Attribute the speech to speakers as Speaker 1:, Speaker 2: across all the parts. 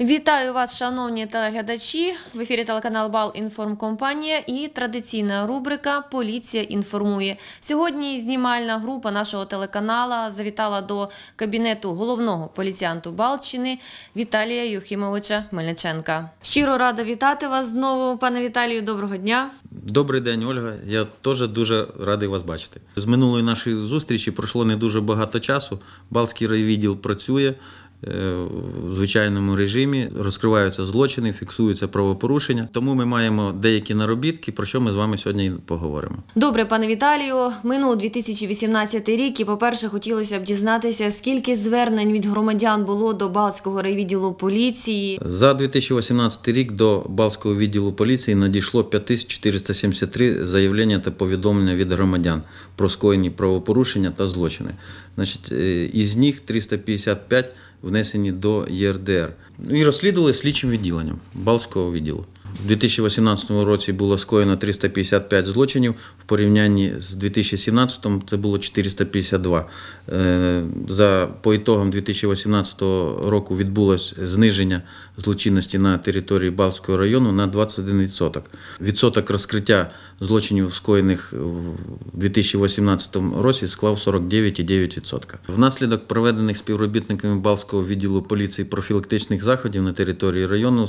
Speaker 1: Вітаю вас, шановні телеглядачі. В ефірі телеканал Бал Інформкомпанія і традиційна рубрика Поліція інформує. Сьогодні знімальна група нашого телеканала завітала до кабінету головного поліціянту Балчини Віталія Юхімовича Мельниченка. Щиро рада вітати вас знову, пане Віталію. Доброго дня.
Speaker 2: Добрий день, Ольга. Я теж дуже радий вас бачити. З минулої нашої зустрічі пройшло не дуже багато часу. Балтський райвідділ працює в звичайному режимі, розкриваються злочини, фіксуються правопорушення. Тому ми маємо деякі наробітки, про що ми з вами сьогодні і поговоримо.
Speaker 1: Добре, пане Віталію. Минув 2018 рік, і, по-перше, хотілося б дізнатися, скільки звернень від громадян було до Балтського райвідділу поліції.
Speaker 2: За 2018 рік до Балтського відділу поліції надійшло 5473 заявлення та повідомлення від громадян про скоєні правопорушення та злочини. Значить, е, із них 355 внесені до ЄРДР. Ну і розслідували слідчим відділенням Балського відділу. У 2018 році було скоєно 355 злочинів. В порівнянні з 2017 це було 452. Е, За по ітогам 2018 року відбулось зниження злочинності на території Балтського району на 21%. Відсоток розкриття злочинів, скоєних в 2018 році, склав 49,9%. Внаслідок проведених співробітниками Балтського відділу поліції профілактичних заходів на території району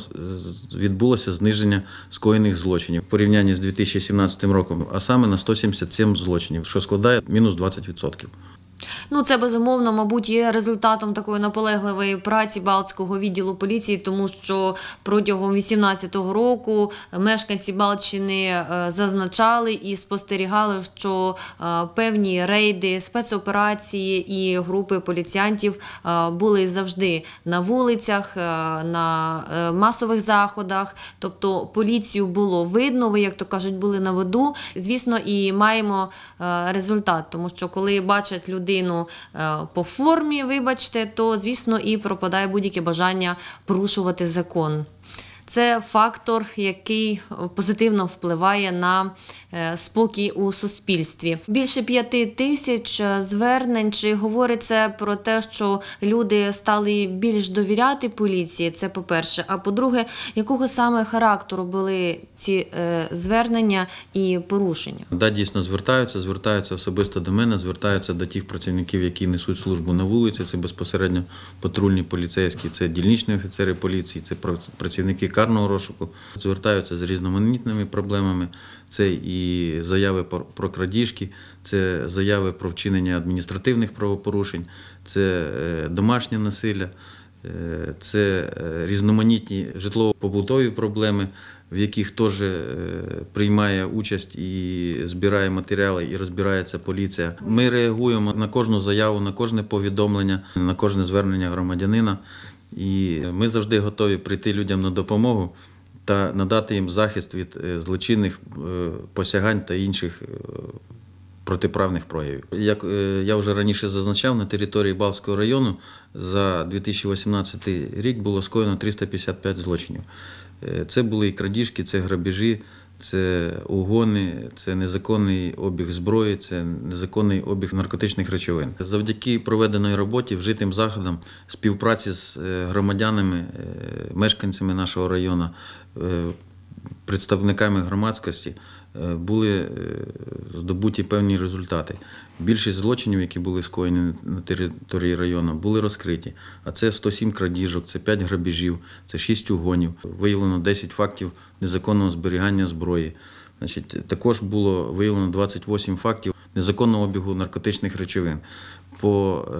Speaker 2: відбулося зниження скоєних злочинів в порівнянні з 2017 роком, а саме на 177 злочинів, що складає мінус 20%.
Speaker 1: Ну, це безумовно, мабуть, є результатом такої наполегливої праці Балтського відділу поліції, тому що протягом 2018 року мешканці Балтщини е, зазначали і спостерігали, що е, певні рейди, спецоперації і групи поліціянтів е, були завжди на вулицях, на масових заходах. Тобто поліцію було видно, ви, як то кажуть, були на виду. Звісно, і маємо результат, тому що коли бачать людину е, по формі, вибачте, то звісно і пропадає будь-яке бажання порушувати закон. Це фактор, який е, позитивно впливає на е, спокій у суспільстві. Більше п'яти тисяч е, звернень. Чи говорить це про те, що люди стали більш довіряти поліції? Це по-перше. А по-друге, якого саме характеру були ці звернення і порушення?
Speaker 2: Да, дійсно звертаються, звертаються особисто до мене, звертаються до тих працівників, які несуть службу на вулиці. Це безпосередньо патрульні поліцейські, це дільничні офіцери поліції, це пра- працівники карного розшуку. Звертаються з різноманітними проблемами. Це і заяви про- крадіжки, це заяви про вчинення адміністративних правопорушень, це е, домашнє насилля. Е, Це е, різноманітні житлово-побутові проблеми, в яких теж приймає участь і збирає матеріали, і розбирається поліція. Ми реагуємо на кожну заяву, на кожне повідомлення, на кожне звернення громадянина. І ми завжди готові прийти людям на допомогу та надати їм захист від е, злочинних е, посягань та інших е, протиправних проявів. Як я вже раніше зазначав, на території Балтського району за 2018 рік було скоєно 355 злочинів. Це були і крадіжки, це грабежі, це угони, це незаконний обіг зброї, це незаконний обіг наркотичних речовин. Завдяки проведеної роботі, вжитим заходам, співпраці з е, громадянами, е, мешканцями нашого району, е, представниками громадськості е, були е, здобуті певні результати. Більшість злочинів, які були скоєні на території району, були розкриті. А це 107 крадіжок, це 5 грабіжів, це 6 угонів. Виявлено 10 фактів незаконного зберігання зброї. Значить, також було виявлено 28 фактів незаконного обігу наркотичних речовин. По е,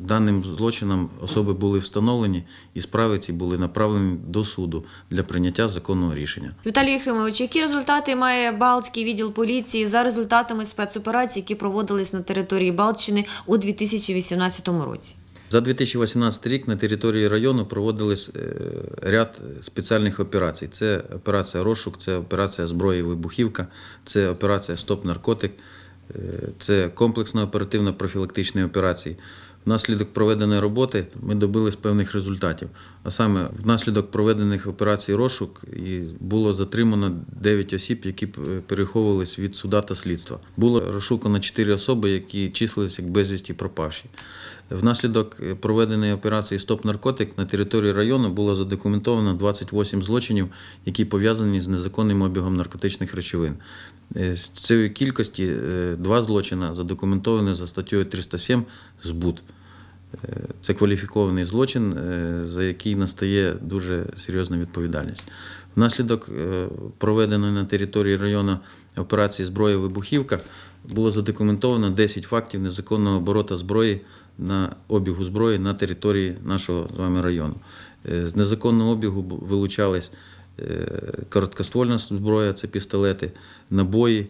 Speaker 2: даним злочинам особи були встановлені і справи ці були направлені до суду для прийняття законного рішення.
Speaker 1: Віталій Єхимович, які результати має Балтський відділ поліції за результатами спецоперацій, які проводились на території Балтщини у 2018 році?
Speaker 2: За 2018 рік на території району проводились е, ряд спеціальних операцій. Це операція розшук, це операція зброї і вибухівка, це операція Стоп наркотик, це комплексно оперативно-профілактичні операції. Внаслідок проведеної роботи ми добились певних результатів. А саме, внаслідок проведених операцій розшук було затримано 9 осіб, які п- переховувались від суда та слідства. Було розшукано 4 особи, які числилися як безвісті пропавші. Внаслідок е, проведеної операції Стоп наркотик на території району було задокументовано 28 злочинів, які пов'язані з незаконним обігом наркотичних речовин. Е, З цієї кількості е, два злочини задокументовані за статтею 307 збут. Це кваліфікований злочин, за який настає дуже серйозна відповідальність. Внаслідок проведеної на території району операції зброя вибухівка було задокументовано 10 фактів незаконного оборота зброї на обігу зброї на території нашого з вами району. Е, З незаконного обігу вилучались е, короткоствольна зброя, це пістолети, набої,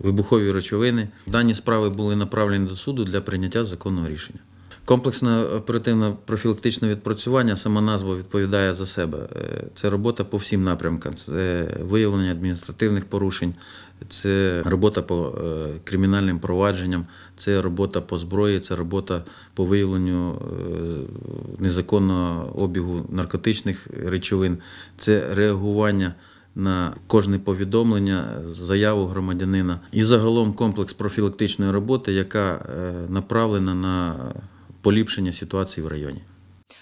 Speaker 2: вибухові речовини. Дані справи були направлені до суду для прийняття законного рішення. Комплексне оперативно профілактичне відпрацювання, сама назва відповідає за себе. Е, Це робота по всім напрямкам, це виявлення адміністративних порушень, це робота по е, кримінальним провадженням, це робота по зброї, це робота по виявленню е, незаконного обігу наркотичних речовин, це реагування на кожне повідомлення, заяву громадянина. І загалом комплекс профілактичної роботи, яка направлена на поліпшення ситуації в районі.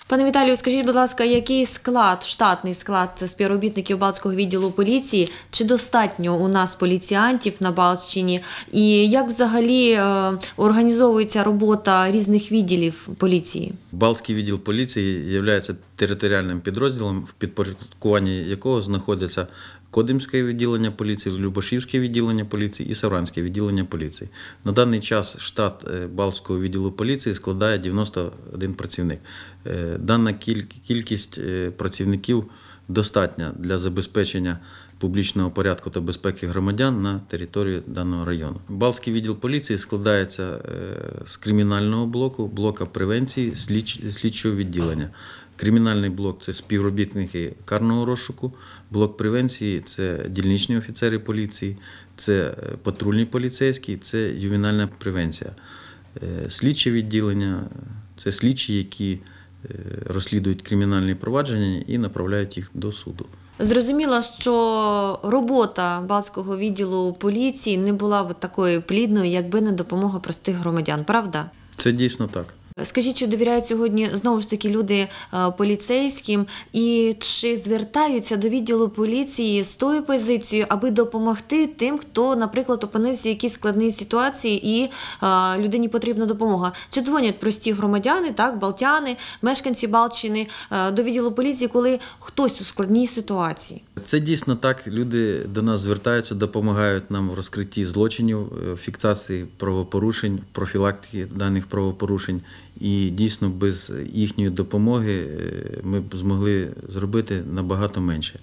Speaker 1: Пане Віталію, скажіть, будь ласка, який склад, штатний склад співробітників Балтського відділу поліції? Чи достатньо у нас поліціянтів на Балтщині? І як взагалі е, організовується робота різних відділів поліції?
Speaker 2: Балтський відділ поліції є територіальним підрозділом, в підпорядкуванні якого знаходяться Кодимське відділення поліції, Любашівське відділення поліції і Савранське відділення поліції. На даний час штат Балського Балтського відділу поліції складає 91 працівник. Е, Дана кількість е, працівників достатня для забезпечення публічного порядку та безпеки громадян на території даного району. Балтський відділ поліції складається е, з кримінального блоку, блока превенції, слідч- слідчого відділення. Кримінальний блок це співробітники карного розшуку, блок превенції це дільничні офіцери поліції, це е, патрульні поліцейські, це ювенальна превенція. Е, Слідче відділення це слідчі, які розслідують кримінальні провадження і направляють їх до суду.
Speaker 1: Зрозуміло, що робота Балтського відділу поліції не була б такою плідною, якби не допомога простих громадян, правда?
Speaker 2: Це дійсно так.
Speaker 1: Скажіть, чи довіряють сьогодні знову ж таки люди е, поліцейським, і чи звертаються до відділу поліції з тою позицією, аби допомогти тим, хто, наприклад, опинився в якійсь складній ситуації, і е, людині потрібна допомога? Чи дзвонять прості громадяни, так, балтяни, мешканці Балтщини е, до відділу поліції, коли хтось у складній ситуації?
Speaker 2: Це дійсно так. Люди до нас звертаються, допомагають нам в розкритті злочинів, фіксації правопорушень, профілактики даних правопорушень. І дійсно без їхньої допомоги е, ми б змогли зробити набагато менше.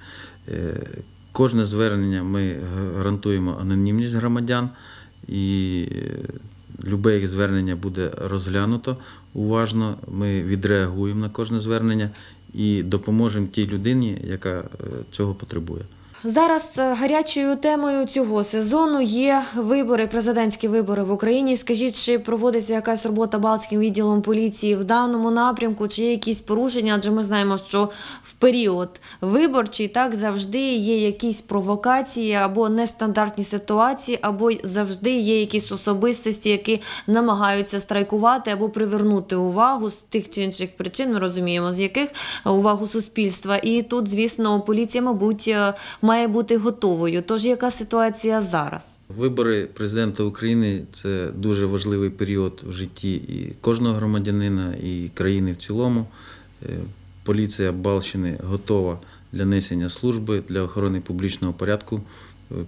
Speaker 2: Е, Кожне звернення ми гарантуємо анонімність громадян, і е, любе їх звернення буде розглянуто уважно. Ми відреагуємо на кожне звернення і допоможемо тій людині, яка цього потребує.
Speaker 1: Зараз е, гарячою темою цього сезону є вибори, президентські вибори в Україні. Скажіть, чи проводиться якась робота Балтським відділом поліції в даному напрямку, чи є якісь порушення? Адже ми знаємо, що в період виборчий так завжди є якісь провокації або нестандартні ситуації, або завжди є якісь особистості, які намагаються страйкувати або привернути увагу з тих чи інших причин. Ми розуміємо, з яких е, увагу суспільства. І тут, звісно, поліція, мабуть, е, має бути готовою. Тож яка ситуація зараз?
Speaker 2: Вибори президента України це дуже важливий період в житті і кожного громадянина, і країни в цілому. Е, Поліція Балщини готова для несення служби для охорони публічного порядку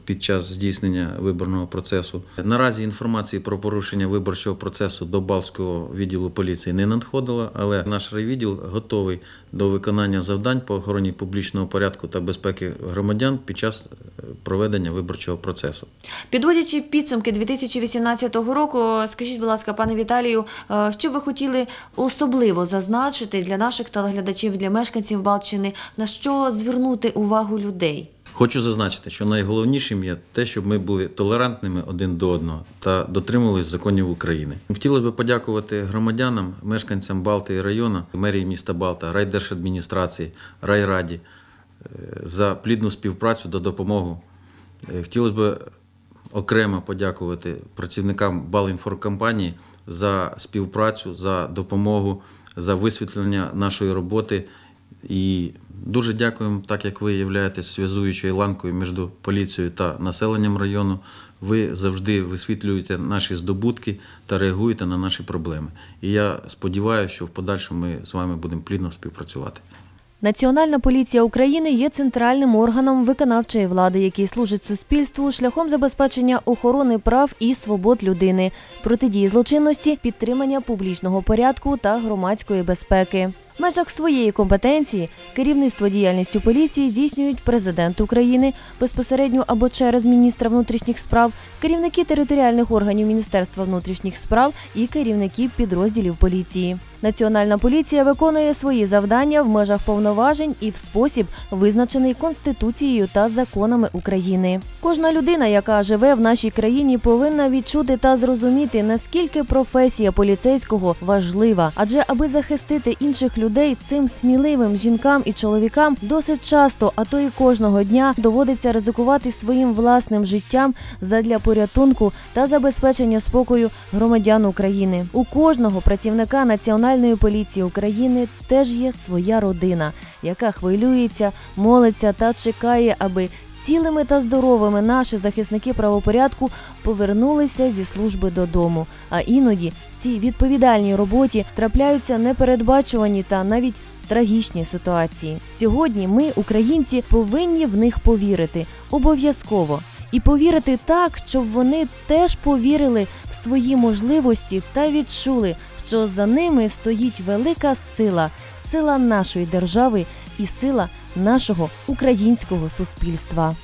Speaker 2: під час здійснення виборного процесу. Наразі інформації про порушення виборчого процесу до Балтського відділу поліції не надходило, але наш райвідділ готовий до виконання завдань по охороні публічного порядку та безпеки громадян під час е, проведення виборчого процесу.
Speaker 1: Підводячи підсумки 2018 року, скажіть, будь ласка, пане Віталію, е, що ви хотіли особливо зазначити для наших телеглядачів, для мешканців Балтщини, на що звернути увагу людей?
Speaker 2: Хочу зазначити, що найголовнішим є те, щоб ми були толерантними один до одного та дотримувалися законів України. Хотілося б подякувати громадянам, мешканцям Балти і району, мерії міста Балта, райдержадміністрації, райраді е, за плідну співпрацю та допомогу. Е, Хотілося б окремо подякувати працівникам Балінформкомпанії за співпрацю, за допомогу, за висвітлення нашої роботи. І дуже дякуємо, так як ви являєтесь зв'язуючою ланкою між поліцією та населенням району. Ви завжди висвітлюєте наші здобутки та реагуєте на наші проблеми. І я сподіваюся, що в подальшому ми з вами будемо плідно співпрацювати.
Speaker 3: Національна поліція України є центральним органом виконавчої влади, який служить суспільству шляхом забезпечення охорони прав і свобод людини, протидії злочинності, підтримання публічного порядку та громадської безпеки. В межах своєї компетенції керівництво діяльністю поліції здійснюють президент України безпосередньо або через міністра внутрішніх справ, керівники територіальних органів Міністерства внутрішніх справ і керівники підрозділів поліції. Національна поліція виконує свої завдання в межах повноважень і в спосіб, визначений Конституцією та законами України. Кожна людина, яка живе в нашій країні, повинна відчути та зрозуміти, наскільки професія поліцейського важлива, адже аби захистити інших людей, цим сміливим жінкам і чоловікам досить часто, а то й кожного дня доводиться ризикувати своїм власним життям задля порятунку та забезпечення спокою громадян України. У кожного працівника національної поліції України теж є своя родина, яка хвилюється, молиться та чекає, аби цілими та здоровими наші захисники правопорядку повернулися зі служби додому. А іноді в цій відповідальній роботі трапляються непередбачувані та навіть трагічні ситуації. Сьогодні ми, українці, повинні в них повірити обов'язково. І повірити так, щоб вони теж повірили в свої можливості та відчули, що за ними стоїть велика сила, сила нашої держави і сила нашого українського суспільства.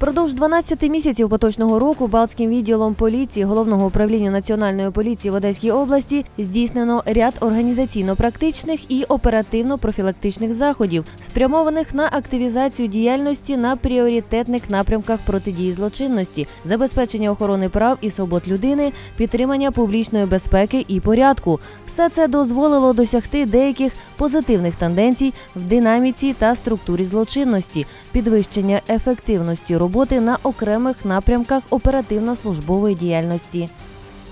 Speaker 3: Впродовж 12 місяців поточного року Балтським відділом поліції головного управління національної поліції в Одеській області здійснено ряд організаційно-практичних і оперативно-профілактичних заходів, спрямованих на активізацію діяльності на пріоритетних напрямках протидії злочинності, забезпечення охорони прав і свобод людини, підтримання публічної безпеки і порядку. Все це дозволило досягти деяких позитивних тенденцій в динаміці та структурі злочинності, підвищення ефективності роботи на окремих напрямках оперативно-службової діяльності.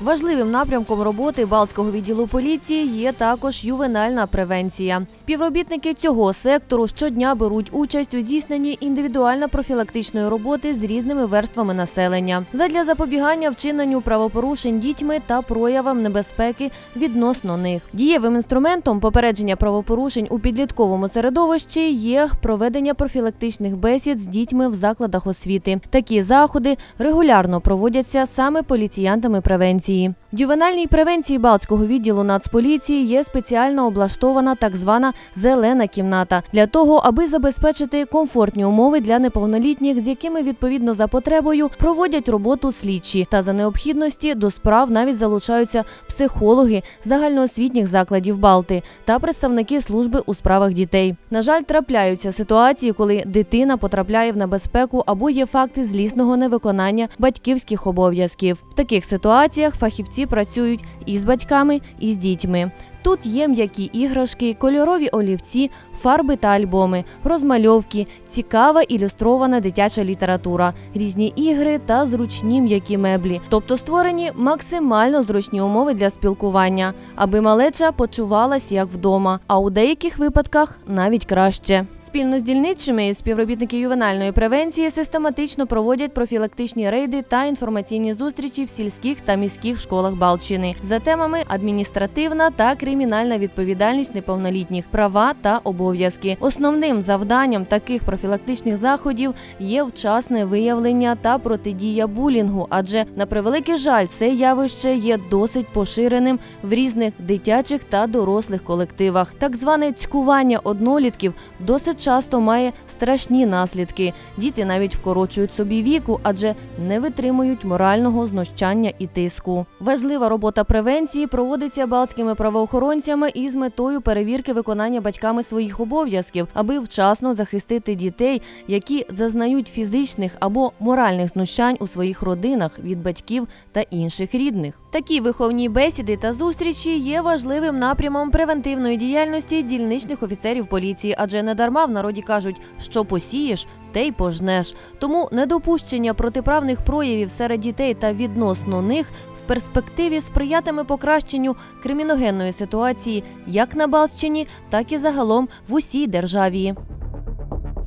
Speaker 3: Важливим напрямком роботи Балтського відділу поліції є також ювенальна превенція. Співробітники цього сектору щодня беруть участь у здійсненні індивідуально-профілактичної роботи з різними верствами населення задля запобігання вчиненню правопорушень дітьми та проявам небезпеки відносно них. Дієвим інструментом попередження правопорушень у підлітковому середовищі є проведення профілактичних бесід з дітьми в закладах освіти. Такі заходи регулярно проводяться саме поліціянтами превенції. В ювенальній превенції Балтського відділу Нацполіції є спеціально облаштована так звана зелена кімната для того, аби забезпечити комфортні умови для неповнолітніх, з якими відповідно за потребою проводять роботу слідчі, та за необхідності до справ навіть залучаються психологи загальноосвітніх закладів Балти та представники служби у справах дітей. На жаль, трапляються ситуації, коли дитина потрапляє в небезпеку або є факти злісного невиконання батьківських обов'язків. В таких ситуаціях фахівці працюють і з батьками, і з дітьми. Тут є м'які іграшки, кольорові олівці, фарби та альбоми, розмальовки, цікава ілюстрована дитяча література, різні ігри та зручні м'які меблі, тобто створені максимально зручні умови для спілкування, аби малеча почувалась як вдома, а у деяких випадках навіть краще. Спільно з дільничими співробітники ювенальної превенції систематично проводять профілактичні рейди та інформаційні зустрічі в сільських та міських школах Балтщини за темами адміністративна та кримінальна відповідальність неповнолітніх, права та обов'язки. Основним завданням таких профілактичних заходів є вчасне виявлення та протидія булінгу, адже на превеликий жаль, це явище є досить поширеним в різних дитячих та дорослих колективах. Так зване цькування однолітків досить часто має страшні наслідки. Діти навіть вкорочують собі віку, адже не витримують морального знущання і тиску. Важлива робота превенції проводиться балтськими правоохоронцями із метою перевірки виконання батьками своїх обов'язків, аби вчасно захистити дітей, які зазнають фізичних або моральних знущань у своїх родинах від батьків та інших рідних. Такі виховні бесіди та зустрічі є важливим напрямом превентивної діяльності дільничних офіцерів поліції, адже недарма в народі кажуть, що посієш, те й пожнеш. Тому недопущення протиправних проявів серед дітей та відносно них в перспективі сприятиме покращенню криміногенної ситуації як на Балтщині, так і загалом в усій державі.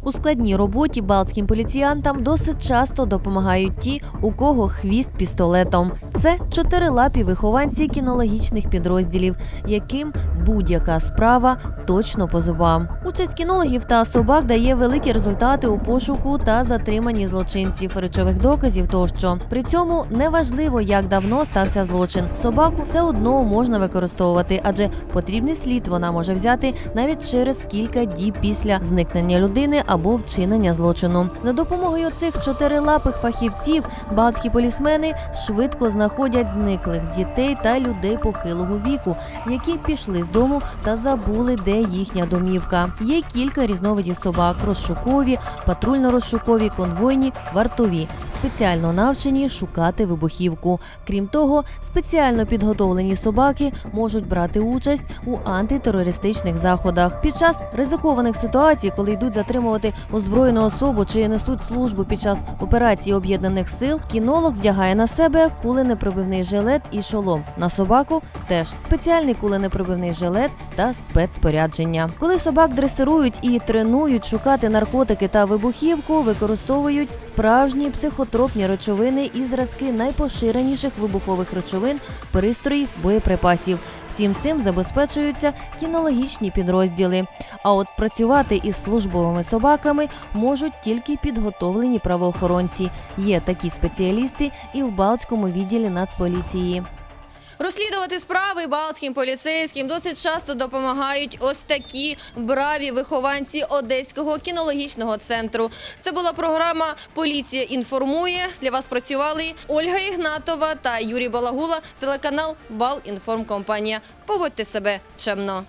Speaker 3: У складній роботі балтським поліціянтам досить часто допомагають ті, у кого хвіст пістолетом. Це чотирилапі вихованці кінологічних підрозділів, яким будь-яка справа точно по зубам. Участь кінологів та собак дає великі результати у пошуку та затриманні злочинців, речових доказів тощо. При цьому неважливо, як давно стався злочин. Собаку все одно можна використовувати, адже потрібний слід вона може взяти навіть через кілька діб після зникнення людини або вчинення злочину. За допомогою цих чотирилапих фахівців балтські полісмени швидко знаходять зниклих дітей та людей похилого віку, які пішли з дому та забули, де їхня домівка. Є кілька різновидів собак: розшукові, патрульно-розшукові, конвойні, вартові. Спеціально навчені шукати вибухівку. Крім того, спеціально підготовлені собаки можуть брати участь у антитерористичних заходах. Під час ризикованих ситуацій, коли йдуть затримувати озброєну особу чи несуть службу під час операції об'єднаних сил, кінолог вдягає на себе куленепробивний жилет і шолом. На собаку теж спеціальний куленепробивний жилет та спецспорядження. Коли собак дресирують і тренують шукати наркотики та вибухівку, використовують справжні психотропні речовини і зразки найпоширеніших вибухових речовин, пристроїв, боєприпасів. Всім цим забезпечуються кінологічні підрозділи. А от працювати із службовими собаками можуть тільки підготовлені правоохоронці. Є такі спеціалісти і в Балтському відділі Нацполіції.
Speaker 1: Розслідувати справи балтським поліцейським досить часто допомагають ось такі браві вихованці Одеського кінологічного центру. Це була програма Поліція інформує. Для вас працювали Ольга Ігнатова та Юрій Балагула, телеканал Балінформкомпанія. Поводьте себе чемно.